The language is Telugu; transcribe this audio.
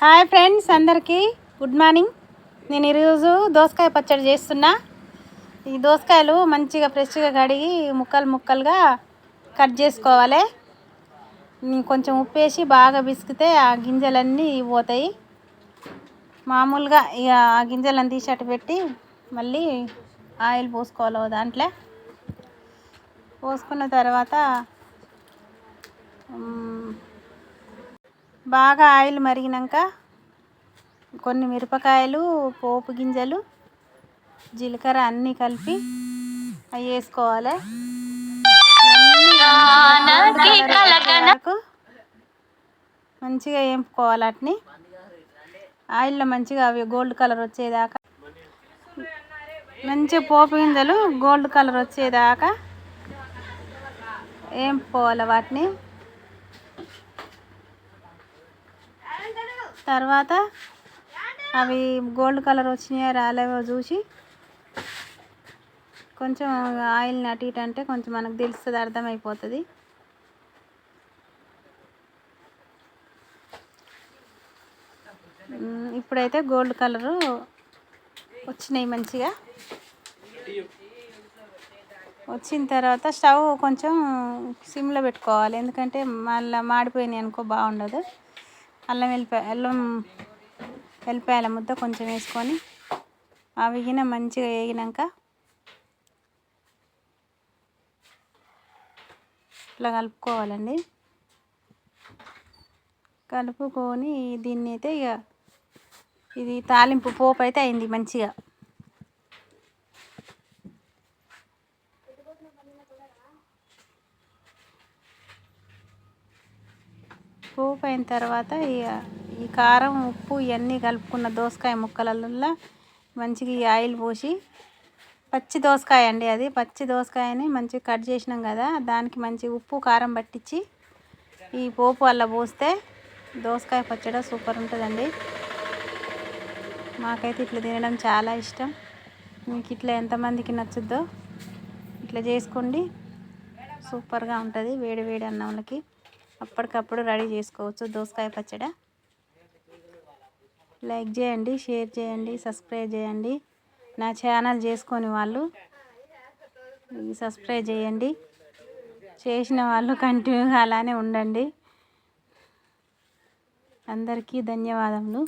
హాయ్ ఫ్రెండ్స్ అందరికీ. Good morning. నేను ఈరోజు దోసకాయ పచ్చడి చేస్తున్నా. ఈ దోసకాయలు మంచిగా ఫ్రెష్గా కడిగి ముక్కలు ముక్కలుగా కట్ చేసుకోవాలి. నేను కొంచెం ఉప్పు వేసి బాగా బిసికితే ఆ గింజలన్నీ పోతాయి. మామూలుగా ఇక ఆ గింజలను తీసి అటు పెట్టి మళ్ళీ ఆయిల్ పోసుకోవాలి దాంట్లో. పోసుకున్న తర్వాత బాగా ఆయిల్ మరిగినాక కొన్ని మిరపకాయలు పోపు గింజలు జీలకర్ర అన్నీ కలిపి అవి వేసుకోవాలి. మంచిగా వేపుకోవాలి వాటిని. ఆయిల్లో మంచిగా అవి గోల్డ్ కలర్ వచ్చేదాకా మంచి పోపు గింజలు గోల్డ్ కలర్ వచ్చేదాకా వేపుకోవాలి వాటిని. తర్వాత అవి గోల్డ్ కలర్ వచ్చినాయో రాలేవో చూసి కొంచెం ఆయిల్ని అటు ఇటు అంటే కొంచెం మనకు తెలుస్తుంది అర్థమైపోతుంది. ఇప్పుడైతే గోల్డ్ కలరు వచ్చినాయి మంచిగా. వచ్చిన తర్వాత స్టవ్ కొంచెం సిమ్లో పెట్టుకోవాలి ఎందుకంటే మళ్ళీ మాడిపోయినాయి అనుకో బాగుండదు. అల్లం వెల్లిపాయ అల్లం వెల్లిపాయల ముద్ద కొంచెం వేసుకొని ఆ గిన మంచిగా వేగినాక ఇట్లా కలుపుకోవాలండి. కలుపుకొని దీన్ని అయితే ఇక ఇది తాలింపు పోపు అయితే అయింది మంచిగా. పోపు అయిన తర్వాత ఈ కారం ఉప్పు ఇవన్నీ కలుపుకున్న దోసకాయ ముక్కలలో మంచిగా ఈ ఆయిల్ పోసి పచ్చి దోసకాయ అండి అది. పచ్చి దోసకాయని మంచిగా కట్ చేసినాం కదా దానికి మంచి ఉప్పు కారం పట్టించి ఈ పోపు అలా పోస్తే దోసకాయ పచ్చడి సూపర్ ఉంటుందండి. మాకైతే ఇట్లా తినడం చాలా ఇష్టం. మీకు ఇట్లా ఎంతమందికి నచ్చుద్దో ఇట్లా చేసుకోండి. సూపర్గా ఉంటుంది వేడి వేడి అన్నంలకి అప్పటికప్పుడు రెడీ చేసుకోవచ్చు. దోసకాయ పచ్చడి. లైక్ చేయండి షేర్ చేయండి సబ్స్క్రైబ్ చేయండి. నా ఛానల్ చేసుకొని వాళ్ళు సబ్స్క్రైబ్ చేయండి. చేసిన వాళ్ళు కంటిన్యూగా అలానే ఉండండి. అందరికీ ధన్యవాదములు.